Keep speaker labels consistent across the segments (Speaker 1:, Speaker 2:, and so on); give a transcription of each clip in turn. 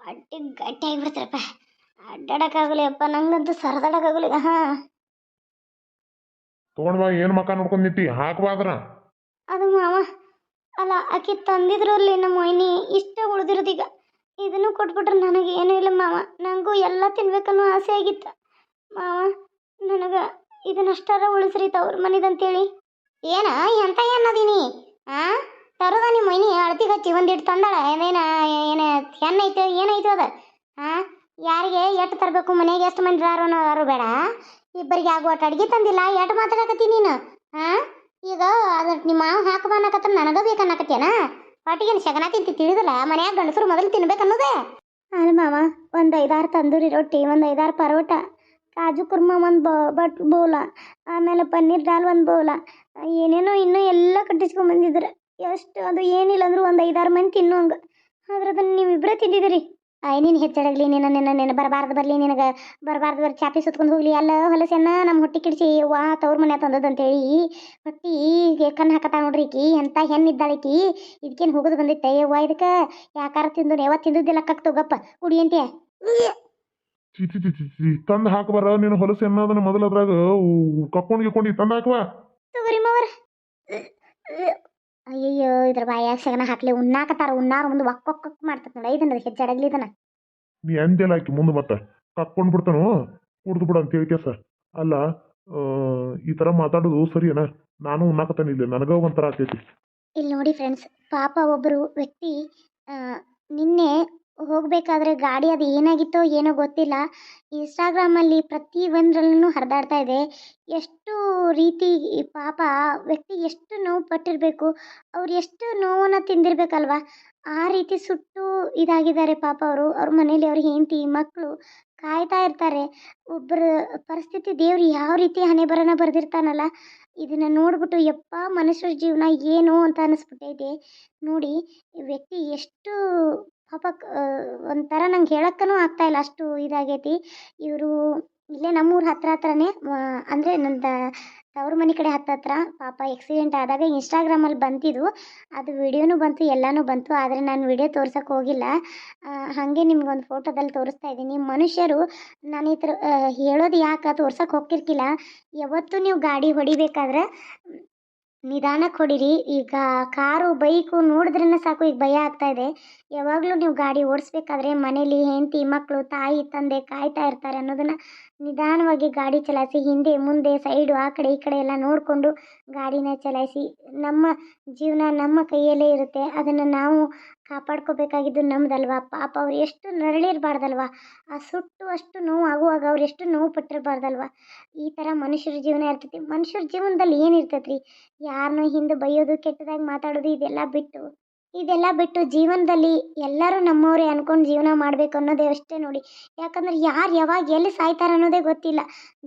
Speaker 1: ಹೊಟ್ಟೆ ಗಟ್ಟಿ ಆಗಿಬಿಡ್ತಾರಪ್ಪ ಅಡ್ಡಾಡಕ್ಕಾಗಲಿ ಅಪ್ಪ ನಂಗಂತೂ ಸರದಾಡಕ್ಕಾಗಲಿ. ಹಾ.
Speaker 2: ತೊಗೊಂಡ್ ಬಾ ಏನು ಮಕ್ಕ ನೋಡ್ಕೊಂಡ್ ನಿಂತಿ ಹಾಕ್ಬಾದ್ರ
Speaker 1: ಅದು ಮಾವ ಅಲ್ಲ ಆಕೆ ತಂದಿದ್ರಲ್ಲಿ ನಮ್ಮ ಮೊಯ್ನಿ ಇಷ್ಟ ಉಳಿದಿರೋದೀಗ ಇದನ್ನು ಕೊಟ್ಬಿಟ್ರೆ ನನಗೆ ಏನೂ ಇಲ್ಲ ಮಾವ. ನನಗೂ ಎಲ್ಲ ತಿನ್ಬೇಕನ್ನೋ ಆಸೆ ಆಗಿತ್ತು. ಮಾವ ನನಗೆ ಇದನ್ನಷ್ಟಾರ ಉಳಿಸ್ರಿ ತವ್ರ ಮನೇದಂತೇಳಿ. ಏನ ಎಂತ ಏನದೀನಿ ಆ? ತರೋದ ನಿಮ್ಮ ಮೈನಿ? ಅಳತಿ ಹಚ್ಚಿ ಒಂದಿಟ್ಟು ತಂದಾಳ? ಏನೇನ, ಏನ, ಹೆಣ್ಣೈತೆ, ಏನೈತೆ ಅದ? ಆ? ಯಾರಿಗೆ ಎಷ್ಟು ತರಬೇಕು ಮನೆಗೆ? ಎಷ್ಟು ಮಂದಿ ಯಾರು ಬೇಡ. ಇಬ್ಬರಿಗೆ ಆಗುವಟ್ಟು ಅಡ್ಗೆ ತಂದಿಲ್ಲ. ಎಷ್ಟು ಮಾತಾಡಕತ್ತಿ ನೀನು? ಆ? ಈಗ ಅದ ನಿಮ್ಮ ಮಾವ ಹಾಕಬಾನಕತ್ರ ನನಗ ಬೇಕನ್ನಕತ್ತೇನ ಪಾಟಿಗೇನು ಶಗನ ತಿಂತಿ ತಿಳಿದಿಲ್ಲ? ಮನ್ಯಾಗ ಗಂಡಸರು ಮೊದಲು ತಿನ್ಬೇಕು ತಿನ್ಬೇಕನ್ನೋದೇ ಅಲ್ಲ ಮಾವ, ಒಂದು ಐದಾರು ತಂದೂರಿ ರೊಟ್ಟಿ, ಒಂದು ಐದಾರು ಪರೋಟ, ಕಾಜು ಕುರ್ಮ, ಒಂದು ಬಟ್, ಬೋಲ, ಆಮೇಲೆ ಪನ್ನೀರ್ ದಾಲ್, ಒಂದು ಬೋಲ ಏನೇನೋ ಇನ್ನೂ ಎಲ್ಲ ಕಟ್ಟಿಸ್ಕೊಂಡ್ ಬಂದಿದ್ರು ಎಷ್ಟು ಅದು ಏನಿಲ್ಲ ಅಂದ್ರು ಒಂದು ಐದಾರು ಮಂದಿ ತಿನ್ನುವಂಗೆ ಆದ್ರೆ ಅದನ್ನು ನೀವಿಬ್ಬರೇ ತಿಂದಿದ್ದೀರಿ. ಆಯ್, ನೀನು ಹೆಚ್ಚಾಡಗ್ಲಿ ನಿನ್ನ ನಿನ್ನ ನಿನ್ನ ಬರಬಾರ್ದು ಬರಲಿ, ನಿನಗೆ ಬರಬಾರ್ದು ಬರ್ ಚಾಪಿ ಸುತ್ಕೊಂಡು ಹೋಗ್ಲಿ ಅಲ್ಲ ಹೊಲಸೆನ್ನ ನಮ್ಮ ಹೊಟ್ಟೆ ಕಿಡಿಸಿ, ವಾ, ತವ್ರ ಮನೆ ತಂದದಂತೇಳಿ ಹೊಟ್ಟಿ ಕಣ್ಣು ಹಾಕತ್ತ ನೋಡ್ರಿ ಈಕಿ, ಎಂತ ಹೆಣ್ಣಿದ್ದಾಳಿಕಿ ಇದಕ್ಕೇನು ಹೋಗೋದು ಬಂದಿತ್ತೆ, ಯವ್ವ ಇದಕ್ಕೆ, ಯಾಕಾರ ತಿಂದು ಯಾವ ತಿಂದಿದ್ದಿಲ್ಲ ಕಕ್ ತಗೋಪ್ಪ,
Speaker 2: ಕುಡಿ ಅಂತೀಯ? ತಂದು ಹಾಕಬಾರ ನೀನು ಹೊಲಸು ಅನ್ನೋದನ್ನ ಮೊದಲು ಅದ್ರಾಗ ಕಕ್ಕೊಂಡು ತಂದು ಹಾಕುವ.
Speaker 1: ತಗೋರಿ ಮಾವರ. ಅಯ್ಯಯ್ಯೋ ಇದ್ರ ಬಾಯಾಗ ಸಗನ ಹಾಕ್ಲಿ ಉಣ್ಣಾಕತ್ತಾರ ಉಣ್ಣಾರ ಮುಂದೆ ಒಕ್ಕ ಒಕ್ಕ ಮಾಡ್ತದ ನೋಡ ಇದನ್ನ ಹೆಚ್ಚಾಡಗ್ಲಿ ಇದನ್ನ.
Speaker 2: ನೀ ಎಂದೆಲ್ಲ ಆಕಿ ಮುಂದೆ ಮತ್ತ ಕಕ್ಕೊಂಡ್ ಬಿಡ್ತಾನು ಕುಡ್ದು ಬಿಡ ಅಂತ ಹೇಳಿ ಸರ್ ಅಲ್ಲ ಆ, ಈ ತರ ಮಾತಾಡೋದು ಸರಿಯನ? ನಾನು ಉಣ್ಣಾಕತ್ತಾನ ಇಲ್ಲಿ ನನಗ ಒಂಥರ ಆಕೈತಿ.
Speaker 1: ಇಲ್ಲಿ ನೋಡಿ ಫ್ರೆಂಡ್ಸ್ ಪಾಪ ಒಬ್ಬರು ವ್ಯಕ್ತಿ ಆ, ನಿನ್ನೆ ಹೋಗಬೇಕಾದ್ರೆ ಗಾಡಿ ಅದು ಏನಾಗಿತ್ತೋ ಏನೋ ಗೊತ್ತಿಲ್ಲ. ಇನ್ಸ್ಟಾಗ್ರಾಮಲ್ಲಿ ಪ್ರತಿ ಒಂದರಲ್ಲೂ ಹರಿದಾಡ್ತಾ ಇದೆ. ಎಷ್ಟು ರೀತಿ ಪಾಪ ವ್ಯಕ್ತಿ ಎಷ್ಟು ನೋವು ಪಟ್ಟಿರಬೇಕು, ಅವ್ರು ಎಷ್ಟು ನೋವನ್ನು ತಿಂದಿರ್ಬೇಕಲ್ವಾ? ಆ ರೀತಿ ಸುಟ್ಟು ಇದಾಗಿದ್ದಾರೆ ಪಾಪ ಅವರು. ಅವ್ರ ಮನೇಲಿ ಅವ್ರ ಹೆಂಡತಿ ಮಕ್ಕಳು ಕಾಯ್ತಾ ಇರ್ತಾರೆ. ಒಬ್ಬರ ಪರಿಸ್ಥಿತಿ ದೇವ್ರು ಯಾವ ರೀತಿ ಹಣೆ ಬರನ ಬರೆದಿರ್ತಾನಲ್ಲ, ಇದನ್ನು ನೋಡ್ಬಿಟ್ಟು ಯಪ್ಪ ಮನುಷ್ಯರ ಜೀವನ ಏನು ಅಂತ ಅನ್ನಿಸ್ಬಿಟ್ಟೈತೆ ನೋಡಿ ವ್ಯಕ್ತಿ ಎಷ್ಟು ಪಾಪ ಒಂಥರ ನಂಗೆ ಹೇಳಕ್ಕೂ ಆಗ್ತಾ ಇಲ್ಲ, ಅಷ್ಟು ಇದಾಗೈತಿ. ಇವರು ಇಲ್ಲೇ ನಮ್ಮೂರ ಹತ್ರ ಹತ್ರನೇ ಅಂದರೆ ನನ್ನ ತವ್ರ ಮನೆ ಕಡೆ ಹತ್ತತ್ರ ಪಾಪ ಆಕ್ಸಿಡೆಂಟ್ ಆದಾಗ ಇನ್ಸ್ಟಾಗ್ರಾಮಲ್ಲಿ ಬಂತಿದ್ದು ಅದು ವಿಡಿಯೋನೂ ಬಂತು, ಎಲ್ಲನೂ ಬಂತು, ಆದರೆ ನಾನು ವಿಡಿಯೋ ತೋರ್ಸೋಕೆ ಹೋಗಿಲ್ಲ. ಹಾಗೆ ನಿಮ್ಗೊಂದು ಫೋಟೋದಲ್ಲಿ ತೋರಿಸ್ತಾ ಇದ್ದೀನಿ. ಮನುಷ್ಯರು ನಾನು ಈ ಥರ ಹೇಳೋದು ಯಾಕೆ ತೋರ್ಸೋಕೆ ಹೋಗಿರ್ಕಿಲ್ಲ ಯಾವತ್ತೂ ನೀವು ಗಾಡಿ ಹೊಡಿಬೇಕಾದ್ರೆ ನಿಧಾನಕ್ಕೆ ಹೊಡೀರಿ. ಈಗ ಕಾರು, ಬೈಕು ನೋಡಿದ್ರೇ ಸಾಕು, ಈಗ ಭಯ ಆಗ್ತಾ ಇದೆ. ಯಾವಾಗಲೂ ನೀವು ಗಾಡಿ ಓಡಿಸ್ಬೇಕಾದ್ರೆ ಮನೇಲಿ ಹೆಂಡತಿ ಮಕ್ಕಳು ತಾಯಿ, ತಂದೆ ಕಾಯ್ತಾ ಇರ್ತಾರೆ ಅನ್ನೋದನ್ನು ನಿಧಾನವಾಗಿ ಗಾಡಿ ಚಲಾಯಿಸಿ ಹಿಂದೆ, ಮುಂದೆ, ಸೈಡು, ಆ ಕಡೆ, ಈ ಕಡೆ ಎಲ್ಲ ನೋಡಿಕೊಂಡು ಗಾಡಿನ ಚಲಾಯಿಸಿ ನಮ್ಮ ಜೀವನ ನಮ್ಮ ಕೈಯಲ್ಲೇ ಇರುತ್ತೆ. ಅದನ್ನು ನಾವು ಕಾಪಾಡ್ಕೋಬೇಕಾಗಿದ್ದು ನಮ್ದಲ್ವಾ? ಪಾಪ ಅವ್ರು ಎಷ್ಟು ನರಳಿರಬಾರ್ದಲ್ವಾ? ಆ ಸುಟ್ಟು ಅಷ್ಟು ನೋವು ಆಗುವಾಗ ಅವ್ರು ಎಷ್ಟು ನೋವು ಪಟ್ಟಿರಬಾರ್ದಲ್ವಾ? ಈ ಥರ ಮನುಷ್ಯರ ಜೀವನ ಇರ್ತೈತಿ. ಮನುಷ್ಯರ ಜೀವನದಲ್ಲಿ ಏನು ರೀ ಯಾರನ್ನೋ ಹಿಂದೆ ಬೈಯೋದು, ಕೆಟ್ಟದಾಗಿ ಮಾತಾಡೋದು, ಇದೆಲ್ಲ ಬಿಟ್ಟು ಇದೆಲ್ಲ ಬಿಟ್ಟು ಜೀವನದಲ್ಲಿ ಎಲ್ಲರೂ ನಮ್ಮವರೇ ಅಂದ್ಕೊಂಡು ಜೀವನ ಮಾಡಬೇಕು ಅನ್ನೋದೇ ಅಷ್ಟೇ ನೋಡಿ. ಯಾಕಂದ್ರೆ ಯಾರು ಯಾವಾಗ ಎಲ್ಲಿ ಸಾಯ್ತಾರೆ ಅನ್ನೋದೇ ಗೊತ್ತಿಲ್ಲ.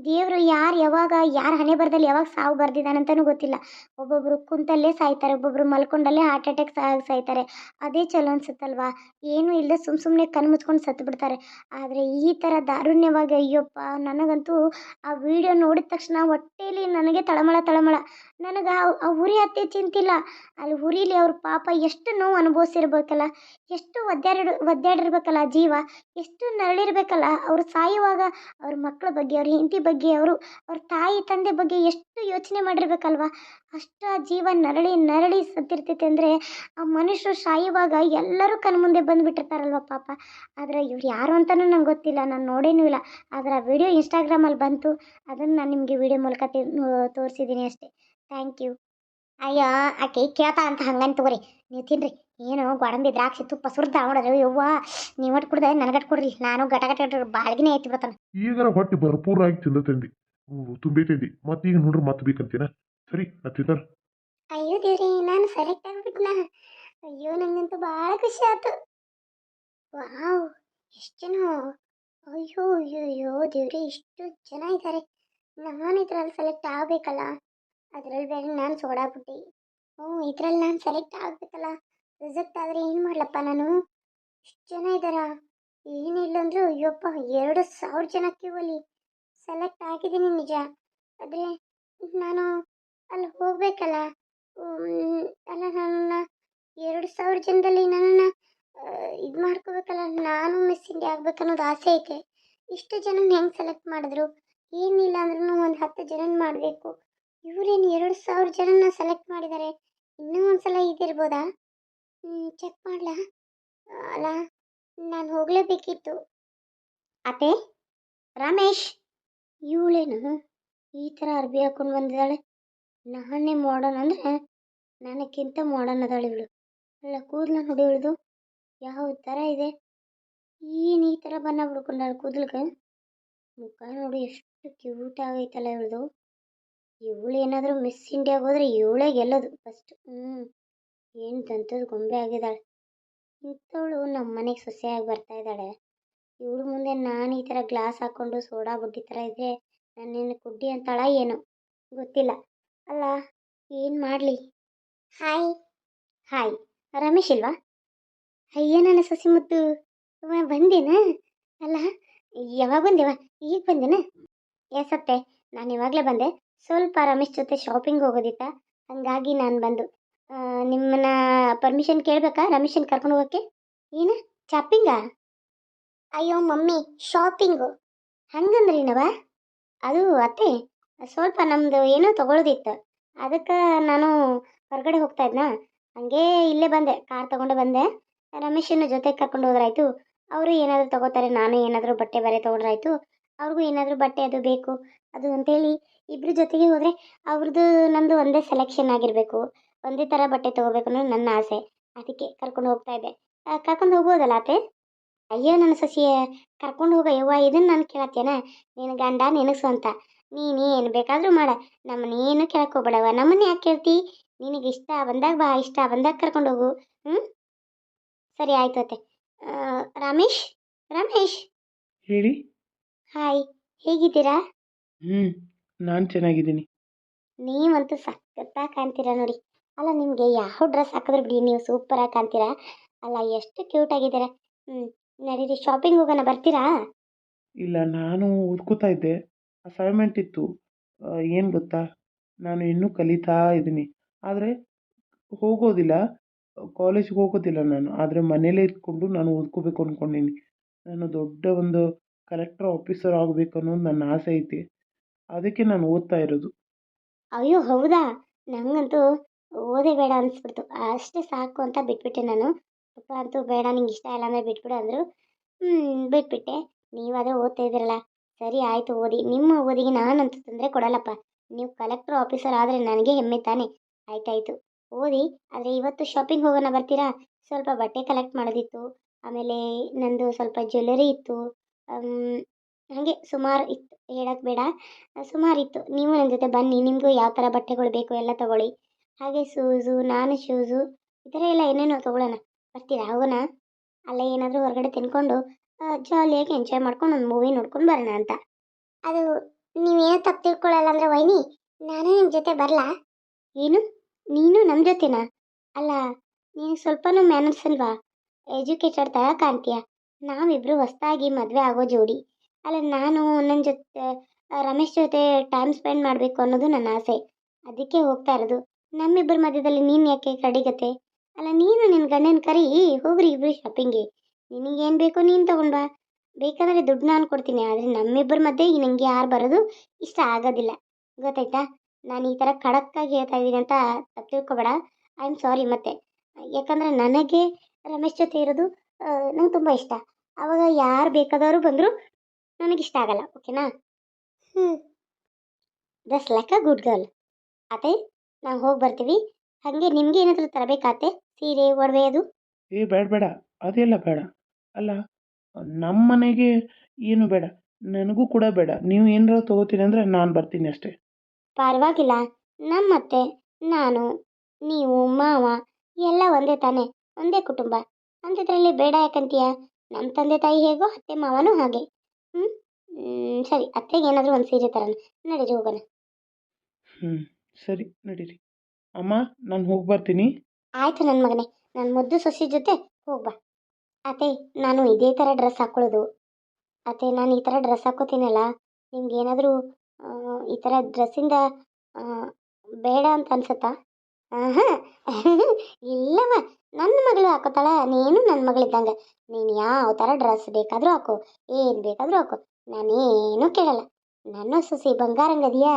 Speaker 1: ದೇವರು ಯಾರು ಯಾವಾಗ, ಯಾರ ಹಣೆ ಬರದಲ್ಲಿ ಯಾವಾಗ ಸಾವು ಬರ್ದಿದ್ದಾನಂತನೂ ಗೊತ್ತಿಲ್ಲ. ಒಬ್ಬೊಬ್ಬರು ಕುಂತಲ್ಲೇ ಸಾಯ್ತಾರೆ ಒಬ್ಬೊಬ್ಬರು ಮಲ್ಕೊಂಡಲ್ಲೇ ಹಾರ್ಟ್ ಅಟ್ಯಾಕ್ ಸಾಯ್ತಾರೆ. ಅದೇ ಚಲೋ ಅನ್ಸುತ್ತಲ್ವಾ? ಏನೂ ಇಲ್ಲದೆ ಸುಮ್ಮ ಸುಮ್ಮನೆ ಕಣ್ಣು ಮುಚ್ಕೊಂಡು ಸತ್ತು ಬಿಡ್ತಾರೆ. ಆದರೆ ಈ ಥರ ದಾರುಣ್ಯವಾಗಿ, ಅಯ್ಯಪ್ಪ, ನನಗಂತೂ ಆ ವಿಡಿಯೋ ನೋಡಿದ ತಕ್ಷಣ ಹೊಟ್ಟೇಲಿ ನನಗೆ ತಳಮಳ ತಳಮಳ. ನನಗೆ ಆ ಉರಿ ಹತ್ತಿ ಚಿಂತಿಲ್ಲ ಅಲ್ಲಿ ಉರಿಲಿ ಅವ್ರ ಪಾಪ ಎಷ್ಟು ನೋವು ಅನುಭವಿಸಿರ್ಬೇಕಲ್ಲ. ಎಷ್ಟು ಒದ್ದಾಡಿ ಒದ್ದಾಡಿರ್ಬೇಕಲ್ಲ ಜೀವ. ಎಷ್ಟು ನರಳಿರ್ಬೇಕಲ್ಲ. ಅವರು ಸಾಯುವಾಗ ಅವ್ರ ಮಕ್ಕಳ ಬಗ್ಗೆ, ಅವ್ರ ಹೆಂಡತಿ ಬಗ್ಗೆ, ಅವರು, ಅವ್ರ ತಾಯಿ, ತಂದೆ ಬಗ್ಗೆ ಎಷ್ಟು ಯೋಚನೆ ಮಾಡಿರ್ಬೇಕಲ್ವ. ಅಷ್ಟು ಜೀವ ನರಳಿ ನರಳಿ ಸತ್ತಿರ್ತೈತೆ ಅಂದರೆ ಆ ಮನುಷ್ಯರು ಸಾಯುವಾಗ ಎಲ್ಲರೂ ಕಣ್ಮುಂದೆ ಬಂದುಬಿಟ್ಟಿರ್ತಾರಲ್ವ ಪಾಪ. ಆದರೆ ಇವ್ರು ಯಾರು ಅಂತಲೂ ನಂಗೆ ಗೊತ್ತಿಲ್ಲ. ನಾನು ನೋಡೇನೂ ಇಲ್ಲ. ಆದರೆ ಆ ವಿಡಿಯೋ ಇನ್ಸ್ಟಾಗ್ರಾಮಲ್ಲಿ ಬಂತು. ಅದನ್ನು ನಾನು ನಿಮಗೆ ವಿಡಿಯೋ ಮೂಲಕ ತೋರಿಸಿದ್ದೀನಿ ಅಷ್ಟೇ. ಥ್ಯಾಂಕ್ ಯು ಅಯ್ಯೋ ಆಕೆ ಕೇಳ್ತಾ ಅಂತ ಹಂಗನ್ ತಗೋರಿ. ನೀವು ತಿನ್ರಿ. ಏನು ಗೋಡಂಬಿ ದ್ರಾಕ್ಷಿ ತುಪ್ಪ ಸುರ್ದ ನೋಡ್ರಿ ಯವ್ವ ನೀವು ಒಟ್ಟು ಕುಡ್ದೆ ನನಗಟ್ಟು ಕೊಡ್ರಿ? ನಾನು ಗಟ ಗಟ ಗಟ ಬಾಳ್ಗಿನೇ ಐತಿ ಬಿಡ್ತಾನೆ.
Speaker 2: ಈಗರ ಹೊಟ್ಟೆ ಭರ್ಪೂರಾಗಿ ತಿಂದ ತಿಂದಿ. ಮತ್ತೆ ಮತ್ತೀಗ ನೋಡ್ರಿ ಮತ್ತೆ ಬೇಕಂತೀನ? ಸರಿ ನಾ ತಿಂತಾರ
Speaker 1: ಅಯ್ಯೋ ದೇವ್ರಿ ನಾನು ಸೆಲೆಕ್ಟ್ ಆಗ್ಬಿಟ್ನ ಅಯ್ಯೋ ನಂಗಂತೂ ಭಾಳ ಖುಷಿ ಆಯ್ತು ವಾವ್ ಎಷ್ಟು ಜನ? ಅಯ್ಯೋ ಅಯ್ಯೋ ಅಯ್ಯೋ ದೇವ್ರಿ ಇಷ್ಟು ಜನ ಇದ್ದಾರೆ ನಾನು ಇದ್ರಲ್ಲಿ ಸೆಲೆಕ್ಟ್ ಆಗಬೇಕಲ್ಲ? ಅದರಲ್ಲಿ ಬೇರೆ ನಾನು ಸೋಡಾಬಿಟ್ಟು ಹ್ಞೂ, ಇದ್ರಲ್ಲಿ ನಾನು ಸೆಲೆಕ್ಟ್ ಆಗಬೇಕಲ್ಲ. ರಿಜೆಕ್ಟ್ ಆದರೆ ಏನು ಮಾಡಲಪ್ಪ ನಾನು? ಇಷ್ಟು ಜನ ಇದ್ದಾರಾ? ಏನಿಲ್ಲ ಅಂದರೂ, ಅಯ್ಯಪ್ಪ, ಎರಡು ಸಾವಿರ ಜನ ಕ್ಯೂ ಅಲ್ಲಿ ಸೆಲೆಕ್ಟ್ ಆಗಿದ್ದೀನಿ ನಿಜ. ಆದರೆ, ನಾನು ಅಲ್ಲಿ ಹೋಗಬೇಕಲ್ಲ? ಅಲ್ಲ ನನ್ನ ಎರಡು ಸಾವಿರ ಜನದಲ್ಲಿ ನನ್ನನ್ನು ಇದು ಮಾಡ್ಕೋಬೇಕಲ್ಲ? ನಾನು ಮಿಸ್ ಇಂಡಿಯಾ ಆಗ್ಬೇಕನ್ನೋದು ಆಸೆ ಐತೆ. ಇಷ್ಟು ಜನನ ಹೆಂಗೆ ಸೆಲೆಕ್ಟ್ ಮಾಡಿದ್ರು? ಏನಿಲ್ಲ ಅಂದ್ರೂ ಒಂದು ಹತ್ತು ಜನನ ಮಾಡಬೇಕು. ಇವರೇನು ಎರಡು ಸಾವಿರ ಜನನ ಸೆಲೆಕ್ಟ್ ಮಾಡಿದ್ದಾರೆ ಇನ್ನೂ ಒಂದ್ಸಲ ಇದಿರ್ಬೋದಾ ಚೆಕ್ ಮಾಡ್ಲಾ? ಅಲ್ಲ, ನಾನು ಹೋಗಲೇಬೇಕಿತ್ತು. ಅತ್ತೆ? ರಮೇಶ್? ಇವಳೇನು? ಈ ಥರ ಅರ್ಬಿ ಹಾಕೊಂಡು ಬಂದಿದ್ದಾಳೆ. ನಾನೇ ಮಾಡರ್ನ್ ಅಂದರೆ ನನಗಿಂತ ಮಾಡರ್ನ್ ಅದಾಳೆ ಇವಳು. ಅಲ್ಲ, ಕೂದಲ ನೋಡಿ ಇಳಿದು ಯಾವ ಥರ ಇದೆ? ಏನು ಈ ಥರ ಬಣ್ಣ ಬಿಡ್ಕೊಂಡಾಳೆ ಕೂದಲಿಗೆ ಮುಖ ನೋಡಿ ಎಷ್ಟು ಕ್ಯೂಟ್ ಆಗೈತಲ್ಲ ಇವಳ್ದು. ಇವಳು ಏನಾದರೂ ಮಿಸ್ ಇಂಡಿಯಾಗೆ ಹೋದ್ರೆ ಇವಳೇ ಗೆಲ್ಲೋದು. ಫಸ್ಟ್ ಹ್ಞೂ ಏನು ದಂತದ ಗೊಂಬೆ ಆಗಿದ್ದಾಳೆ. ಇಂಥವಳು ನಮ್ಮ ಮನೆಗೆ ಸೊಸೆಯಾಗಿ ಬರ್ತಾ ಇದ್ದಾಳೆ. ಇವಳು ಮುಂದೆ ನಾನು ಈ ಥರ ಗ್ಲಾಸ್ ಹಾಕ್ಕೊಂಡು ಸೋಡಾ ಬುಡ್ಡಿ ಥರ ಇದ್ದರೆ ನನ್ನೇನು ಕುಡ್ಡಿ ಅಂತಾಳ ಏನೋ? ಗೊತ್ತಿಲ್ಲ. ಅಲ್ಲ ಏನು ಮಾಡಲಿ? ಹಾಯ್ ಹಾಯ್ ರಮೇಶ್ ಇಲ್ವಾ? ಅಯ್ಯ ನನ್ನ ಸಸಿ ಮುದ್ದು. ಬಂದೇನ? ಅಲ್ಲ ಯಾವಾಗ ಬಂದೇವ ಈಗ ಬಂದೇನ? ಸತ್ತೆ ನಾನು ಇವಾಗಲೇ ಬಂದೆ. ಸ್ವಲ್ಪ ರಮೇಶ್ ಜೊತೆ ಶಾಪಿಂಗ್ ಹೋಗೋದಿತ್ತ? ಹಂಗಾಗಿ ನಾನು ಬಂದು. ನಿಮ್ಮನ್ನ ಪರ್ಮಿಷನ್ ಕೇಳಬೇಕಾ? ರಮೇಶನ್ ಕರ್ಕೊಂಡು ಹೋಗೋಕ್ಕೆ? ಏನು? ಶಾಪಿಂಗಾ ಅಯ್ಯೋ ಮಮ್ಮಿ ಶಾಪಿಂಗು ಹಂಗಂದ್ರಿನವ ಅದು ಅತ್ತೆ, ಸ್ವಲ್ಪ ನಮ್ಮದು ಏನೋ ತಗೊಳ್ಳೋದಿತ್ತು ಅದಕ್ಕೆ ನಾನು ಹೊರಗಡೆ ಹೋಗ್ತಾ ಇದ್ನಾ? ಹಂಗೆ ಇಲ್ಲೇ ಬಂದೆ, ಕಾರ್ ತಗೊಂಡು ಬಂದೆ. ರಮೇಶನ ಜೊತೆ ಕರ್ಕೊಂಡು ಹೋದ್ರಾಯ್ತು. ಅವರು ಏನಾದರೂ ತಗೋತಾರೆ, ನಾನು ಏನಾದರೂ ಬಟ್ಟೆ ಬರೆ ತೊಗೊಂಡ್ರಾಯ್ತು. ಅವ್ರಿಗೂ ಏನಾದರೂ ಬಟ್ಟೆ ಅದು ಬೇಕು, ಅದು ಅಂತೇಳಿ ಇಬ್ಬರ ಜೊತೆಗೆ ಹೋದರೆ ಅವ್ರದ್ದು ನಂದು ಒಂದೇ ಸೆಲೆಕ್ಷನ್ ಆಗಿರಬೇಕು. ಒಂದೇ ಥರ ಬಟ್ಟೆ ತೊಗೋಬೇಕು ಅನ್ನೋದು ನನ್ನ ಆಸೆ. ಅದಕ್ಕೆ ಕರ್ಕೊಂಡು ಹೋಗ್ತಾ ಇದ್ದೆ. ಕರ್ಕೊಂಡು ಹೋಗ್ಬೋದಲ್ಲ ಅತ್ತೆ? ಅಯ್ಯೋ ನನ್ನ ಸೊಸೆಯ ಕರ್ಕೊಂಡು ಹೋಗ ಯವ್ವ ಇದನ್ನು ನಾನು ಕೇಳತ್ತೇನ. ನಿನ್ನ ಗಂಡ ನೆನಸು ಅಂತ. ನೀನು ಏನು ಬೇಕಾದರೂ ಮಾಡ. ನಮ್ಮನ್ನೇನು ಹೋಗ್ಬೇಡವ ನಮ್ಮನ್ನ ಯಾಕೆ ಕೇಳ್ತಿ? ನಿನಗೆ ಇಷ್ಟ ಬಂದಾಗ ಬಾ ಇಷ್ಟ ಬಂದಾಗ ಕರ್ಕೊಂಡು ಹೋಗು. ಹ್ಞೂ ಸರಿ ಆಯ್ತು ಅತ್ತೆ. ರಮೇಶ್? ರಮೇಶ್?
Speaker 3: ಹೇಳಿ.
Speaker 1: ಹಾಯ್ ಹೇಗಿದ್ದೀರಾ?
Speaker 3: ಹ್ಞೂ ನಾನು ಚೆನ್ನಾಗಿದ್ದೀನಿ.
Speaker 1: ನೀವಂತೂ ಸಖತ್ತಾಗಿ ಕಾಣ್ತೀರಾ ನೋಡಿ. ಅಲ್ಲ ನಿಮಗೆ ಯಾವ ಡ್ರೆಸ್ ಹಾಕಿದ್ರು ಬಿಡಿ ನೀವು ಸೂಪರಾಗಿ ಕಾಣ್ತೀರಾ. ಅಲ್ಲ ಎಷ್ಟು ಕ್ಯೂಟ್ ಆಗಿದ್ದೀರಾ. ಹ್ಞೂ ನಡೀರಿ ಶಾಪಿಂಗ್ ಹೋಗೋಣ ಬರ್ತೀರಾ?
Speaker 3: ಇಲ್ಲ ನಾನು ಓದ್ಕೋತಾ ಇದ್ದೆ. ಅಸೈನ್ಮೆಂಟ್ ಇತ್ತು. ಏನು ಗೊತ್ತಾ? ನಾನು ಇನ್ನೂ ಕಲಿತಾ ಇದ್ದೀನಿ. ಆದರೆ ಹೋಗೋದಿಲ್ಲ. ಕಾಲೇಜ್ಗೆ ಹೋಗೋದಿಲ್ಲ ನಾನು. ಆದರೆ ಮನೇಲೇ ಇದ್ಕೊಂಡು ನಾನು ಓದ್ಕೋಬೇಕು ಅಂದ್ಕೊಂಡೀನಿ ನಾನು ದೊಡ್ಡ ಒಂದು ಕಲೆಕ್ಟರ್ ಆಫೀಸರ್ ಆಗಬೇಕು ಅನ್ನೋದು ನನ್ನ ಆಸೆ ಐತಿ. ಅದಕ್ಕೆ ನಾನು ಓದ್ತಾ ಇರೋದು.
Speaker 1: ಅಯ್ಯೋ, ಹೌದಾ? ನಂಗಂತೂ ಓದೇ ಬೇಡ ಅನ್ಸ್ಬಿಡ್ತು. ಅಷ್ಟೇ ಸಾಕು ಅಂತ ಬಿಟ್ಬಿಟ್ಟೆ ನಾನು. ಪಪ್ಪ ಅಂತೂ ಬೇಡ, ನಿಂಗೆ ಇಷ್ಟ ಇಲ್ಲ ಅಂದರೆ ಬಿಟ್ಬಿಡು ಅಂದರು. ಹ್ಞೂ ಬಿಟ್ಬಿಟ್ಟೆ. ನೀವಾದರೆ ಓದ್ತಾ ಇದ್ದೀರಲ್ಲ. ಸರಿ ಆಯಿತು, ಓದಿ. ನಿಮ್ಮ ಓದಿಗೆ ನಾನಂತೂ ತೊಂದರೆ ಕೊಡಲ್ಲಪ್ಪ. ನೀವು ಕಲೆಕ್ಟರ್ ಆಫೀಸರ್ ಆದರೆ ನನಗೆ ಹೆಮ್ಮೆ ತಾನೆ. ಆಯ್ತಾಯ್ತು. ಓದಿ. ಆದರೆ ಇವತ್ತು ಶಾಪಿಂಗ್ ಹೋಗೋಣ ಬರ್ತೀರಾ? ಸ್ವಲ್ಪ ಬಟ್ಟೆ ಕಲೆಕ್ಟ್ ಮಾಡೋದಿತ್ತು. ಆಮೇಲೆ ನಂದು ಸ್ವಲ್ಪ ಜ್ಯುವೆಲರಿ ಇತ್ತು. ಹಾಗೆ ಸುಮಾರು ಇತ್ತು ಹೇಳಕ್ಕೆ ಬೇಡ. ಸುಮಾರು ಇತ್ತು. ನೀವು ನನ್ನ ಜೊತೆ ಬನ್ನಿ, ನಿಮಗೂ ಯಾವ ಥರ ಬಟ್ಟೆಗಳು ಬೇಕು ಎಲ್ಲ ತಗೊಳ್ಳಿ. ಹಾಗೆ ಶೂಸು, ನಾನು ಶೂಸು, ಈ ಥರ ಎಲ್ಲ ಏನೇನೋ ತೊಗೊಳ್ಳೋಣ. ಬರ್ತೀರಾ, ಹೋಗೋಣ? ಅಲ್ಲ ಏನಾದರೂ ಹೊರಗಡೆ ತಿನ್ಕೊಂಡು ಜಾಲಿಯಾಗಿ ಎಂಜಾಯ್ ಮಾಡ್ಕೊಂಡು ಒಂದು ಮೂವಿ ನೋಡ್ಕೊಂಡು ಬರೋಣ ಅಂತ. ಅದು ನೀವೇನು ತಪ್ಪು ತಿಳ್ಕೊಳ್ಳಲ್ಲ ಅಂದರೆ ವೈನಿ, ನಾನು ನಿಮ್ಮ ಜೊತೆ ಬರಲಾ? ಏನು? ನೀನು ನಮ್ಮ ಜೊತೆನಾ? ಅಲ್ಲ, ನೀನು ಸ್ವಲ್ಪನೂ ಮ್ಯಾನರ್ಸ್ ಅಲ್ವಾ? ಎಜುಕೇಟೆಡ್ ಥರ ಕಾಣ್ತೀಯ? ನಾವಿಬ್ಬರು ಹೊಸ್ದಾಗಿ ಮದುವೆ ಆಗೋ ಜೋಡಿ. ಅಲ್ಲ, ನಾನು ನನ್ನ ಜೊತೆ ರಮೇಶ್ ಜೊತೆ ಟೈಮ್ ಸ್ಪೆಂಡ್ ಮಾಡಬೇಕು ಅನ್ನೋದು ನನ್ನ ಆಸೆ. ಅದಕ್ಕೆ ಹೋಗ್ತಾ ಇರೋದು. ನಮ್ಮಿಬ್ಬರ ಮಧ್ಯದಲ್ಲಿ ನೀನು ಯಾಕೆ ಕಡಿಗತ್ತೆ? ಅಲ್ಲ, ನೀನು ನಿನ್ನ ಗಂಡನ ಕರಿ, ಹೋಗ್ರಿ ಇಬ್ರು ಶಾಪಿಂಗ್ಗೆ ನಿನಗೇನು ಬೇಕೋ ನೀನು ತಗೊಂಡ್ ಬಾ. ಬೇಕಾದರೆ ದುಡ್ಡು ನಾನು ಕೊಡ್ತೀನಿ, ಆದರೆ ನಮ್ಮಿಬ್ಬರ ಮಧ್ಯೆ ನನಗೆ ಯಾರು ಬರೋದು ಇಷ್ಟ ಆಗೋದಿಲ್ಲ. ಗೊತ್ತಾಯ್ತಾ? ನಾನು ಈ ಥರ ಖಡಕ್ಕಾಗಿ ಹೇಳ್ತಾ ಇದ್ದೀನಿ ಅಂತ ತಪ್ಪು ತಿಳ್ಕೊಬೇಡ. ಐ ಆಮ್ ಸಾರಿ ಮತ್ತೆ. ಯಾಕಂದರೆ ನನಗೆ ರಮೇಶ್ ಜೊತೆ ಇರೋದು ನಂಗೆ ತುಂಬ ಇಷ್ಟ. ಅವಾಗ ಯಾರು ಬೇಕಾದವರು ಬಂದರೂ ನನಗಿಷ್ಟ ಆಗಲ್ಲ ಓಕೆನಾ? ಹ್ಞೂ this like a good girl ಅತ್ತೆ ನಾವು ಹೋಗಿ ಬರ್ತೀವಿ. ಹಾಗೆ ನಿಮಗೆ ಏನಾದರೂ ತರಬೇಕಾತೆ ಸೀರೆ ಒಡವೆ ಅದು?
Speaker 3: ಏ ಬೇಡ ಬೇಡ. ಅದೆಲ್ಲ ಬೇಡ. ಅಲ್ಲ ನಮ್ಮ ಮನೆಗೆ ಏನು ಬೇಡ? ನನಗೂ ಕೂಡ ಬೇಡ. ನೀವು ಏನಾರ ತೊಗೋತೀನಿ ಅಂದರೆ ನಾನು ಬರ್ತೀನಿ ಅಷ್ಟೇ.
Speaker 1: ಪರವಾಗಿಲ್ಲ. ನಮ್ಮತ್ತೆ ನಾನು ನೀವು ಮಾವ ಎಲ್ಲ ಒಂದೇ ತಾನೇ ಒಂದೇ ಕುಟುಂಬ. ಅಂತದ್ರಲ್ಲಿ ಬೇಡ ಯಾಕಂತೀಯ? ನಮ್ಮ ತಂದೆ ತಾಯಿ ಹೇಗೋ ಅತ್ತೆ ಮಾವನೂ ಹಾಗೆ. ಹ್ಞೂ ಸರಿ. ಅತ್ತೆಗೆ ಏನಾದರೂ ಒಂದು ಸೀರೆ ತರೋಣ. ನಡೀರಿ ಹೋಗೋಣ.
Speaker 3: ಹ್ಞೂ ಸರಿ ನಡೀರಿ. ಅಮ್ಮ ನಾನು ಹೋಗಿ ಬರ್ತೀನಿ.
Speaker 1: ಆಯ್ತು ನನ್ನ ಮಗನೇ. ನನ್ನ ಮುದ್ದು ಸೊಸೆ ಜೊತೆ ಹೋಗ್ಬಾ ಅತ್ತೆ ನಾನು ಇದೇ ಥರ ಡ್ರೆಸ್ ಹಾಕ್ಕೊಳ್ಳೋದು ಅತ್ತೆ ನಾನು ಈ ಥರ ಡ್ರೆಸ್ ಹಾಕೋತೀನಲ್ಲ ನಿಮ್ಗೆ ಏನಾದರೂ ಈ ಥರ ಡ್ರೆಸ್ಸಿಂದ ಬೇಡ ಅಂತ ಅನ್ಸುತ್ತಾ? ಇಲ್ಲವ, ನನ್ನ ಮಗಳು ಹಾಕೋತಾಳ, ನೀನು ನನ್ನ ಮಗಳಿದ್ದಂಗೆ. ನೀನು ಯಾವ ಥರ ಡ್ರೆಸ್ ಬೇಕಾದರೂ ಹಾಕು, ಏನು ಬೇಕಾದರೂ ಹಾಕು. ನಾನೇನು ಕೇಳಲ್ಲ. ನನ್ನ ಸೊಸಿ ಬಂಗಾರಂಗದಿಯಾ?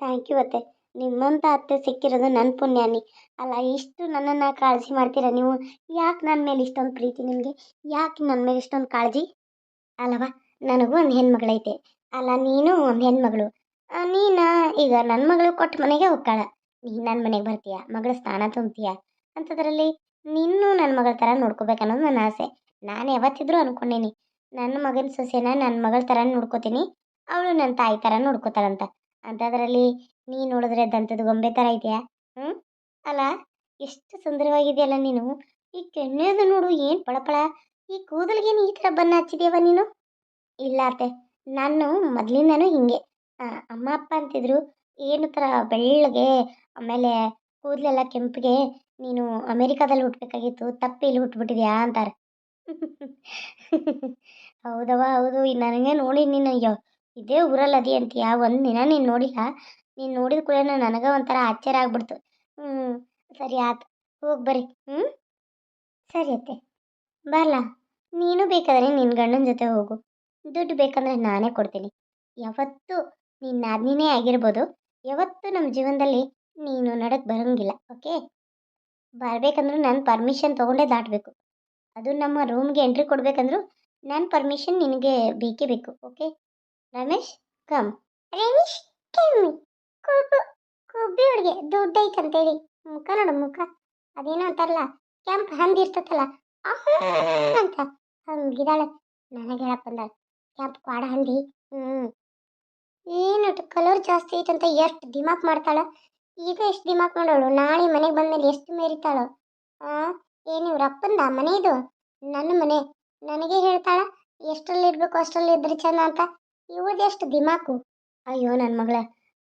Speaker 1: ಥ್ಯಾಂಕ್ ಯು ಅತ್ತೆ. ನಿಮ್ಮಂಥ ಅತ್ತೆ ಸಿಕ್ಕಿರೋದು ನನ್ನ ಪುಣ್ಯಾನಿ ಅಲ್ಲ, ಇಷ್ಟು ನನ್ನನ್ನು ಕಾಳಜಿ ಮಾಡ್ತೀರಾ ನೀವು? ಯಾಕೆ ನನ್ನ ಮೇಲೆ ಇಷ್ಟೊಂದು ಪ್ರೀತಿ ನಿಮಗೆ? ಯಾಕೆ ನನ್ನ ಮೇಲೆ ಇಷ್ಟೊಂದು ಕಾಳಜಿ? ಅಲ್ಲವಾ, ನನಗೂ ಒಂದು ಹೆಣ್ಮಗಳೈತೆ. ಅಲ್ಲ, ನೀನು ಒಂದು ಹೆಣ್ಮಗಳು. ನೀನು ನೀನ, ಈಗ ನನ್ನ ಮಗಳು ಕೊಟ್ಟ ಮನೆಗೆ ಹೋಗ್ತಾಳ. ನೀ ನನ್ನ ಮನೆಗೆ ಬರ್ತೀಯ? ಮಗಳ ಸ್ನಾನ ತುಂಬ್ತೀಯ? ಅಂಥದ್ರಲ್ಲಿ ನಿನ್ನೂ ನನ್ನ ಮಗಳ ಥರ ನೋಡ್ಕೋಬೇಕನ್ನೋದು ನನ್ನ ಆಸೆ. ನಾನು ಯಾವತ್ತಿದ್ರೂ ಅನ್ಕೊಂಡೇನಿ ನನ್ನ ಮಗನ ಸೊಸೆನ ನನ್ನ ಮಗಳ ಥರ ನೋಡ್ಕೋತೀನಿ, ಅವಳು ನನ್ನ ತಾಯಿ ಥರ ನೋಡ್ಕೋತಾಳಂತ. ಅಂಥದ್ರಲ್ಲಿ ನೀ ನೋಡಿದ್ರೆ ದಂತದ ಗೊಂಬೆ ಥರ ಇದೆಯಾ? ಹ್ಞೂ ಅಲ್ಲ, ಎಷ್ಟು ಸುಂದರವಾಗಿದೆಯಲ್ಲ ನೀನು. ಈ ಕೆನ್ನೆದು ನೋಡು, ಏನು ಪಳಪಳ. ಈ ಕೂದಲಿಗೇನು ಈ ಥರ ಬನ್ನ ಹಚ್ಚಿದ್ಯವ ನೀನು? ಇಲ್ಲ ಅತ್ತೆ, ನಾನು ಮೊದಲಿಂದನೂ ಹಿಂಗೆ. ಅಮ್ಮ, ಅಪ್ಪ ಅಂತಿದ್ರು ಏನು ಥರ ಬೆಳ್ಳಗೆ ಆಮೇಲೆ ಕೂದಲೆಲ್ಲ ಕೆಂಪಿಗೆ, ನೀನು ಅಮೇರಿಕಾದಲ್ಲಿ ಹುಟ್ಟಬೇಕಾಗಿತ್ತು ತಪ್ಪಿ ಇಲ್ಲಿ ಹುಟ್ಟುಬಿಟ್ಟಿದ್ಯಾ ಅಂತಾರೆ. ಹೌದವ ಹೌದು. ನನಗೆ ನೋಡಿ ನೀನು ಅಯ್ಯೋ, ಇದೇ ಊರಲ್ಲಿ ಅದಿ ಅಂತೀಯ? ಒಂದು ದಿನ ನೀನು ನೋಡಿಲ್ಲ. ನೀನು ನೋಡಿದ ಕೂಡ ನನಗೆ ಒಂಥರ ಆಶ್ಚರ್ಯ ಆಗ್ಬಿಡ್ತು. ಹ್ಞೂ ಸರಿ ಆಯ್ತು ಹೋಗಿ ಬರ್ರಿ. ಹ್ಞೂ ಸರಿ ಅತ್ತೆ. ಬರಲ್ಲ ನೀನು ಬೇಕಾದರೆ ನಿನ್ನ ಗಂಡನ ಜೊತೆ ಹೋಗು. ದುಡ್ಡು ಬೇಕಂದ್ರೆ ನಾನೇ ಕೊಡ್ತೀನಿ. ಯಾವತ್ತೂ ನಿನ್ನ ನಾದಿನೇ ಆಗಿರ್ಬೋದು. ಯಾವತ್ತೂ ನಮ್ಮ ಜೀವನದಲ್ಲಿ ನೀನು ನಡಕ್ಕೆ ಬರೋಂಗಿಲ್ಲ ಓಕೆ ಬರಬೇಕಂದ್ರೆ ನನ್ನ ಪರ್ಮಿಷನ್ ತೊಗೊಂಡೇ ದಾಟಬೇಕು. ಅದು ನಮ್ಮ ರೂಮ್ಗೆ ಎಂಟ್ರಿ ಕೊಡಬೇಕಂದ್ರೂ ನನ್ನ ಪರ್ಮಿಷನ್ ನಿನಗೆ ಬೇಕೇ ಬೇಕು okay Ramesh come Ramesh come ಕೊಬ್ಬು, ಕೊಬ್ಬಿ ಹುಡುಗೆ ದುಡ್ಡು ಅಂತೇಳಿ. ಮುಖ ನೋಡು ಮುಖ. ಅದೇನೋ ಅಂತಾರಲ್ಲ, ಕೆಂಪು ಹಂದಿ ಇರ್ತೈತಲ್ಲ ಅಹ್ ಅಂತ. ಹಂಗಿದಾಳೆ ನನಗೆ ಹೇಳಪ್ಪ ಕೆಂಪು ಕ್ವಾಡ ಹಂದಿ ಹ್ಞೂ ಏನು ಕಲರ್ ಜಾಸ್ತಿ ಐತಂತ ಎಷ್ಟು ದಿಮಾಕ್ ಮಾಡ್ತಾಳ? ಈಗ ಎಷ್ಟು ದಿಮಾಕ್ ಮಾಡೋಳು? ನಾಳೆ ಮನೆಗೆ ಬಂದ್ಮೇಲೆ ಎಷ್ಟು ಮೇರಿತಾಳು? ಏನು ಇವ್ರ ಅಪ್ಪಂದ ಮನೆ ಇದು ನನ್ನ ಮನೆ. ನನಗೆ ಹೇಳ್ತಾಳ, ಎಷ್ಟರಲ್ಲಿ ಇರಬೇಕು ಅಷ್ಟರಲ್ಲಿ ಇದ್ರೆ ಚಂದ ಅಂತ. ಇವಳದು ಎಷ್ಟು ದಿಮಾಕು? ಅಯ್ಯೋ ನನ್ನ ಮಗಳ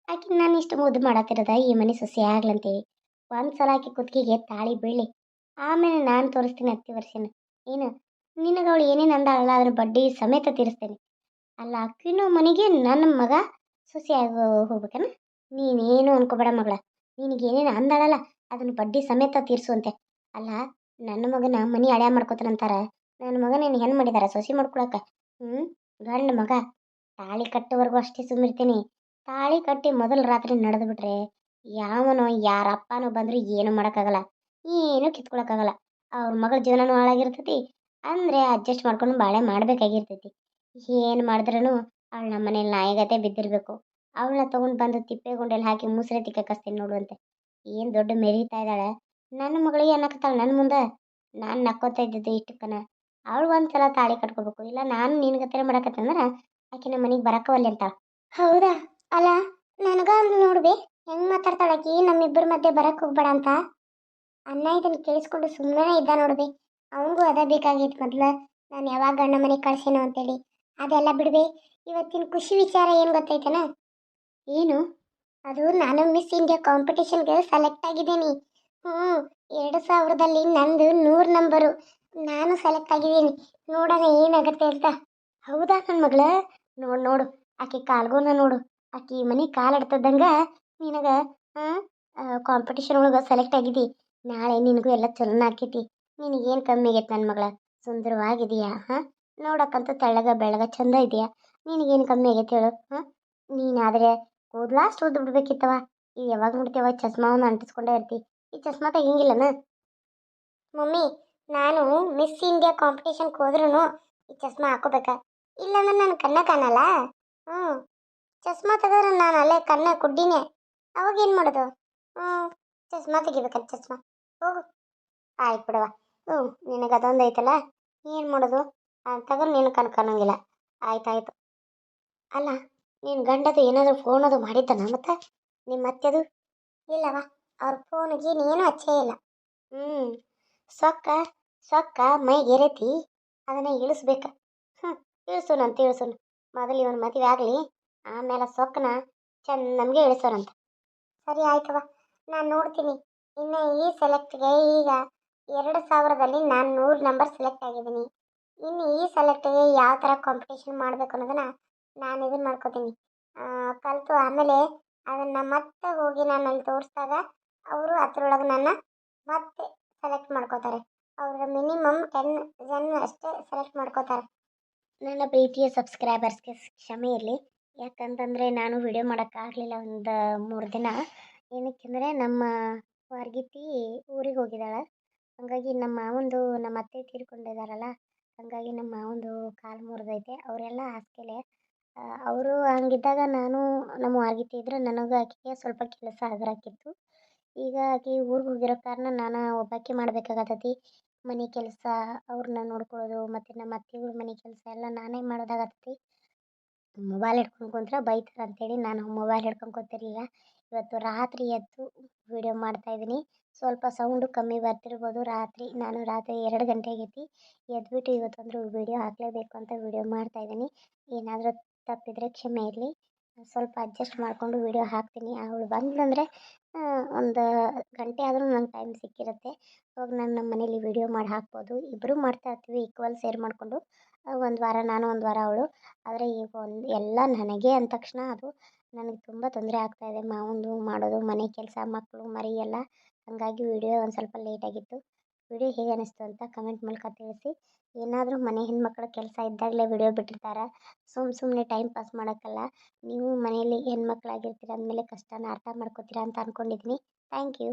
Speaker 1: ಆಕೆ ನಾನು ಇಷ್ಟು ಮುದ್ದು ಮಾಡತ್ತಿರೋದ ಈ ಮನೆ ಸೊಸೆ ಆಗ್ಲಂತೇಳಿ. ಒಂದು ಸಲ ಆಕೆ ಕುತ್ತಿಗೆಗೆ ತಾಳಿ ಬೀಳಿ. ಆಮೇಲೆ ನಾನು ತೋರಿಸ್ತೀನಿ ಅತ್ತಿ ವರ್ಷನ. ಏನು? ನಿನಗೆ ಅವಳು ಏನೇನು ಅಂದಾಳಲ್ಲ, ಅದ್ರ ಬಡ್ಡಿ ಸಮೇತ ತೀರಿಸ್ತೇನೆ. ಅಲ್ಲ, ಅಕ್ಕಿನೂ ಮನೆಗೆ ನನ್ನ ಮಗ ಸೊಸೆಯಾಗಿ ಹೋಗ್ಬೇಕನ? ನೀನೇನು ಅನ್ಕೋಬೇಡ ಮಗಳ. ನಿನಗೆ ಏನೇನು ಅಂದಾಳಲ್ಲ, ಅದನ್ನು ಬಡ್ಡಿ ಸಮೇತ ತೀರಿಸುವಂತೆ. ಅಲ್ಲ, ನನ್ನ ಮಗನ ಮನೆ ಹಳ್ಯಾ ಮಾಡ್ಕೋತಾನಂತಾರ. ನನ್ನ ಮಗನ ಏನು ಹೆಣ್ಣು ಮಾಡಿದಾರ, ಸೊಸೆ ಮಾಡ್ಕೊಳಕ. ಹ್ಞೂ ಗಂಡ ಮಗ, ತಾಳಿ ಕಟ್ಟೋವರೆಗೂ ಅಷ್ಟೇ ಸುಮ್ಮಿರ್ತೀನಿ ತಾಳಿ ಕಟ್ಟಿ ಮೊದಲು ರಾತ್ರಿ ನಡೆದು ಬಿಟ್ರೆ ಯಾವನೋ ಯಾರ ಅಪ್ಪನೋ ಬಂದರೂ ಏನು ಮಾಡೋಕ್ಕಾಗಲ್ಲ. ಏನು ಕಿತ್ಕೊಳಕ್ಕಾಗಲ್ಲ. ಅವ್ರ ಮಗಳ ಜೀವನನೂ ಹಾಳಾಗಿರ್ತೈತಿ. ಅಂದರೆ ಅಡ್ಜಸ್ಟ್ ಮಾಡ್ಕೊಂಡು ಬಾಳೆ ಮಾಡಬೇಕಾಗಿರ್ತೈತಿ. ಏನು ಮಾಡಿದ್ರೂ ಅವಳು ನಮ್ಮ ಮನೇಲಿ ನಾಯಿಗತೆ ಬಿದ್ದಿರಬೇಕು. ಅವಳನ್ನ ತೊಗೊಂಡು ಬಂದು ತಿಪ್ಪೆ ಗುಂಡಲ್ಲಿ ಹಾಕಿ ಮುಸ್ರೆ ತಿಕ್ಕಸ್ತೀನಿ ನೋಡುವಂತೆ ಏನು ದೊಡ್ಡ ಮೆರೀತಾ ಇದ್ದಾಳೆ. ನನ್ನ ಮಗಳಿಗೆ ಅನ್ನಕತ್ತಾಳೆ ನನ್ನ ಮುಂದೆ? ನಾನು ನಕ್ಕೋತಾ ಇದ್ದಿದ್ದು ಇಷ್ಟಕ್ಕನ. ಅವಳು ಒಂದು ಸಲ ತಾಳಿ ಕಟ್ಕೋಬೇಕು. ಇಲ್ಲ ನಾನು ನಿನ್ನ ಗತೆ ಮಾಡಕತ್ತಂದ್ರೆ ಆಕೆ ನಮ್ಮ ಮನೆಗೆ ಬರಕವಲ್ಲಿ ಅಂತ ಹೌದಾ? ಅಲ್ಲ, ನನಗ ನೋಡ್ಬಿ ಹೆಂಗ್ ಮಾತಾಡ್ತಾಳೆ ಆಕಿ? ನಮ್ಮಿಬ್ಬರ ಮಧ್ಯೆ ಬರಕ್ ಹೋಗ್ಬೇಡ ಅಂತ. ಅನ್ನ ಇದನ್ನ ಕೇಳಿಸ್ಕೊಂಡು ಸುಮ್ಮನೆ ಇದ್ದ ನೋಡ್ಬಿ ಅವಂಗೂ ಅದ ಬೇಕಾಗಿತ್ತು ಮೊದ್ಲ. ನಾನು ಯಾವಾಗ ಗಂಡ ಮನೆಗೆ ಕಳ್ಸೇನೋ ಅಂತೇಳಿ. ಅದೆಲ್ಲ ಬಿಡ್ಬಿ, ಇವತ್ತಿನ ಖುಷಿ ವಿಚಾರ ಏನು ಗೊತ್ತೈತನ ಏನು? ಅದು ನಾನು ಮಿಸ್ ಇಂಡಿಯಾ ಕಾಂಪಿಟೇಷನ್ಗೆ ಸೆಲೆಕ್ಟ್ ಆಗಿದ್ದೀನಿ. ಹ್ಞೂ, ಎರಡು ಸಾವಿರದಲ್ಲಿ ನಂದು ನೂರು ನಂಬರು ನಾನು ಸೆಲೆಕ್ಟ್ ಆಗಿದ್ದೀನಿ. ನೋಡೋಣ ಏನಾಗುತ್ತೆ ಅಂತ. ಹೌದಾ ನನ್ನ ಮಗಳ? ನೋಡು ನೋಡು. ಆಕೆ ಕಾಲ್ಗೋನ ನೋಡು. ಆಕೆ ಮನೆ ನಿನಗ ನಿನಗೆ ಕಾಂಪಿಟೇಷನ್ ಒಳಗೆ ಸೆಲೆಕ್ಟ್ ಆಗಿದ್ದಿ ನಾಳೆ ನಿನಗೂ ಎಲ್ಲ ಚಲನ ಆಕೈತಿ ನಿನಗೇನು ಕಮ್ಮಿ ಆಗೈತೆ ನನ್ನ ಮಗಳ? ಸುಂದರವಾಗಿದೆಯಾ, ಹಾಂ? ನೋಡಕ್ಕಂತೂ ತೆಳ್ಳಗ ಬೆಳಗ ಚಂದ ಇದೆಯಾ? ನಿನಗೇನು ಕಮ್ಮಿ ಆಗೈತೆ ಹೇಳು, ಹಾಂ? ನೀನಾದರೆ ಕೂದಲಾಷ್ಟು ಉದ್ದು ಬಿಡ್ಬೇಕಿತ್ತವ? ಈ ಯಾವಾಗ ನೋಡ್ತೀವ ಚಸ್ಮಾವನ್ನು ಅಂಟಿಸ್ಕೊಂಡೇ ಇರ್ತಿ. ಈ ಚಸ್ಮಾ ತೆಗಿಂಗಿಲ್ಲನ ಮಮ್ಮಿ, ನಾನು ಮಿಸ್ ಇಂಡಿಯಾ ಕಾಂಪಿಟೇಷನ್ಗೆ ಹೋದ್ರೂ ಈ ಚಸ್ಮಾ ಹಾಕೋಬೇಕಾ? ಇಲ್ಲಾಂದ್ರೆ ನಾನು ಕಣ್ಣ ಕಾಣಲ್ಲ? ಹ್ಞೂ. ಚಸ್ಮಾ ತೆಗೆದ್ರೆ ನಾನು ಅಲ್ಲೇ ಕಣ್ಣ ಕುಡ್ಡಿನೇ ಅವಾಗ ಏನು ಮಾಡೋದು? ಹ್ಞೂ. ಚಸ್ಮಾ ತೆಗಿಬೇಕಲ್ಲ ಚಸ್ಮಾ. ಹೋಗು. ಆಯ್ತು ಬಿಡವ ಹ್ಞೂ, ನಿನಗೆ ಅದೊಂದು ಐತಲ್ಲ? ಏನು ಮಾಡೋದು? ತಗೊಂಡು ನೀನು ಕನ್ಕೊಳಂಗಿಲ್ಲ ಆಯ್ತಾಯ್ತು ಅಲ್ಲ ನಿನ್ನ ಗಂಡದು ಏನಾದರೂ ಫೋನ್ ಅದು ಮಾಡಿದ್ದಾನ ಮತ್ತೆ? ನಿಮ್ಮ ಅತ್ತೆದು? ಇಲ್ಲವ ಅವ್ರ ಫೋನಿಗೆ ನೀನು ಹಚ್ಚೇ ಇಲ್ಲ. ಹ್ಞೂ ಸೊಕ್ಕ ಸೊಕ್ಕ ಮೈಗೆರೆತಿ ಅದನ್ನು ಇಳಿಸ್ಬೇಕ. ಹ್ಞೂ ಇಳಿಸೋಣಂತ ಇಳಿಸೋಣ ಮೊದಲು ಇವನು ಮದುವೆ ಆಗಲಿ, ಆಮೇಲೆ ಸೊಕ್ಕನ ಚೆಂದ ನಮಗೆ ಇಳಿಸೋಣಂತ ಸರಿ ಆಯ್ತವ ನಾನು ನೋಡ್ತೀನಿ. ಇನ್ನು ಈ ಸೆಲೆಕ್ಟ್ಗೆ ಈಗ ಎರಡು ಸಾವಿರದಲ್ಲಿ ನಾನು ನೂರು ನಂಬರ್ ಸೆಲೆಕ್ಟ್ ಆಗಿದ್ದೀನಿ. ಇನ್ನು ಈ ಸೆಲೆಕ್ಟ್ಗೆ ಯಾವ ಥರ ಕಾಂಪಿಟೇಷನ್ ಮಾಡಬೇಕು ಅನ್ನೋದನ್ನು ನಾನು ಇದನ್ನು ಮಾಡ್ಕೋತೀನಿ. ಕಲಿತು ಆಮೇಲೆ ಅದನ್ನು ಮತ್ತೆ ಹೋಗಿ ನಾನು ಅಲ್ಲಿ ತೋರಿಸಿದಾಗ ಅವರು ಅದರೊಳಗೆ ನನ್ನ ಮತ್ತೆ ಸೆಲೆಕ್ಟ್ ಮಾಡ್ಕೋತಾರೆ. ಅವರು ಮಿನಿಮಮ್ ಟೆನ್ ಜನ ಅಷ್ಟೇ ಸೆಲೆಕ್ಟ್ ಮಾಡ್ಕೋತಾರೆ. ನನ್ನ ಪ್ರೀತಿಯ ಸಬ್ಸ್ಕ್ರೈಬರ್ಸ್ಗೆ ಕ್ಷಮೆ ಇರಲಿ. ಯಾಕಂತಂದರೆ ನಾನು ವಿಡಿಯೋ ಮಾಡೋಕ್ಕಾಗಲಿಲ್ಲ ಒಂದು ಮೂರು ದಿನ. ಏನಕ್ಕೆಂದರೆ ನಮ್ಮ ವರ್ಗಿತಿ ಊರಿಗೆ ಹೋಗಿದ್ದಾಳೆ. ಹಾಗಾಗಿ ನಮ್ಮ ಮಾವಂದು ನಮ್ಮ ಅತ್ತೆ ತೀರ್ಕೊಂಡಿದ್ದಾರಲ್ಲ ಹಾಗಾಗಿ ನಮ್ಮ ಮಾವಂದು ಕಾಲು ಮುರಿದೈತೆ. ಅವರೆಲ್ಲ ಹಾಸ್ಗೆಲೆ ಅವರು ಹಂಗಿದ್ದಾಗ ನಾನು ನಮ್ಮ ಇದ್ರೆ ನನಗೆ ಆಕೆಗೆ ಸ್ವಲ್ಪ ಕೆಲಸ ಆಗರಾಕಿತ್ತು. ಈಗ ಆಕೆ ಊರಿಗೆ ಹೋಗಿರೋ ಕಾರಣ ನಾನು ಒಬ್ಬಾಕೆ ಮಾಡಬೇಕಾಗತ್ತೈತಿ ಮನೆ ಕೆಲಸ ಅವ್ರನ್ನ ನೋಡ್ಕೊಳ್ಳೋದು, ಮತ್ತು ನಮ್ಮ ಅತ್ತೆಗಳ ಮನೆ ಕೆಲಸ ಎಲ್ಲ ನಾನೇ ಮಾಡೋದಾಗತ್ತೈತಿ ಮೊಬೈಲ್ ಹಿಡ್ಕೊಂಡು ಕುಂತ್ರೆ ಬೈತಾರೆ ಅಂತೇಳಿ ನಾನು ಮೊಬೈಲ್ ಹಿಡ್ಕೊಂಡು ಕೂತಿರಲಿಲ್ಲ. ಇವತ್ತು ರಾತ್ರಿ ಎದ್ದು ವಿಡಿಯೋ ಮಾಡ್ತಾಯಿದ್ದೀನಿ ಸ್ವಲ್ಪ ಸೌಂಡು ಕಮ್ಮಿ ಬರ್ತಿರ್ಬೋದು. ರಾತ್ರಿ, ನಾನು ರಾತ್ರಿ ಎರಡು ಗಂಟೆ ಆಗೈತಿ ಎದ್ಬಿಟ್ಟು ಇವತ್ತೊಂದು ವಿಡಿಯೋ ಹಾಕಲೇಬೇಕು ಅಂತ ವಿಡಿಯೋ ಮಾಡ್ತಾಯಿದ್ದೀನಿ ಏನಾದರೂ ತಪ್ಪಿದರೆ ಕ್ಷಮೆ ಇರಲಿ. ಸ್ವಲ್ಪ ಅಡ್ಜಸ್ಟ್ ಮಾಡಿಕೊಂಡು ವಿಡಿಯೋ ಹಾಕ್ತೀನಿ. ಅವಳು ಬಂದ್ಲಂದರೆ ಒಂದು ಗಂಟೆ ಆದರೂ ನಂಗೆ ಟೈಮ್ ಸಿಕ್ಕಿರುತ್ತೆ. ಅವಾಗ ನಾನು ನಮ್ಮ ಮನೇಲಿ ವಿಡಿಯೋ ಮಾಡಿ ಹಾಕ್ಬೋದು. ಇಬ್ಬರೂ ಮಾಡ್ತಾ ಇರ್ತೀವಿ ಈಕ್ವಲ್ ಶೇರ್ ಮಾಡಿಕೊಂಡು. ಒಂದು ವಾರ ನಾನು, ಒಂದು ವಾರ ಅವಳು. ಆದರೆ ಈಗ ಒಂದು, ಎಲ್ಲ ನನಗೆ ಅಂದ ತಕ್ಷಣ ಅದು ನನಗೆ ತುಂಬ ತೊಂದರೆ ಆಗ್ತಾಯಿದೆ ಮಾವಂದು ಮಾಡೋದು, ಮನೆ ಕೆಲಸ ಮಕ್ಕಳು ಮರಿ ಎಲ್ಲ. ಹಾಗಾಗಿ ವಿಡಿಯೋ ಒಂದು ಸ್ವಲ್ಪ ಲೇಟಾಗಿತ್ತು ವಿಡಿಯೋ ಹೇಗೆ ಅನ್ನಿಸ್ತು ಅಂತ ಕಮೆಂಟ್ ಮೂಲಕ ತಿಳಿಸಿ. ಏನಾದರೂ ಮನೆ ಹೆಣ್ಮಕ್ಳು ಕೆಲಸ ಇದ್ದಾಗಲೇ ವಿಡಿಯೋ ಬಿಟ್ಟಿರ್ತಾರೆ. ಸುಮ್ಮ ಸುಮ್ಮನೆ ಟೈಮ್ ಪಾಸ್ ಮಾಡೋಕ್ಕಲ್ಲ. ನೀವು ಮನೆಯಲ್ಲಿ ಹೆಣ್ಮಕ್ಳಾಗಿರ್ತೀರ ಅಂದಮೇಲೆ ಕಷ್ಟನ ಅರ್ಥ ಮಾಡ್ಕೋತೀರ ಅಂತ ಅಂದ್ಕೊಂಡಿದ್ದೀನಿ ಥ್ಯಾಂಕ್ ಯು